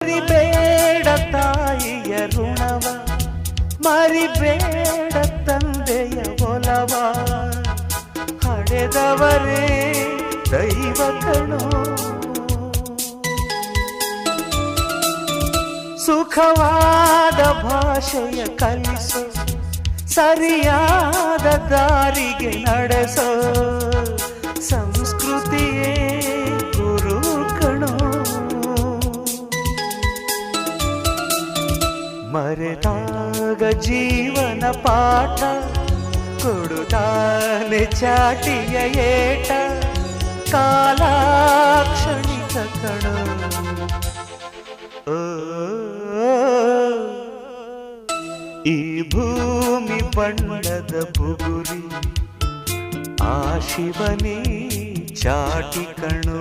ಮರಿಬೇಡ ತಾಯಿಯ ಋಣವ ಮರಿಬೇಡ ತಂದೆಯ ಒಲವ. ಹಡೆದವರೇ ದೈವ ಸುಖವಾದ ಭಾಷೆಯ ಕಲಿಸು ಸರಿಯಾದ ದಾರಿಗೆ ನಡೆಸೋ. ಮರೆತಾಗ ಜೀವನ ಪಾಠ ಕೊಡುತ್ತಾನೆ ಚಾಟಿಯ ಏಟ ಕಾಲ ಕ್ಷಣಿಕ ಓ, ಈ ಭೂಮಿ ಬಣ್ಣದ ಬುಗುರಿ ಆ ಶಿವನೇ ಚಾಟಿ ಕಣೋ.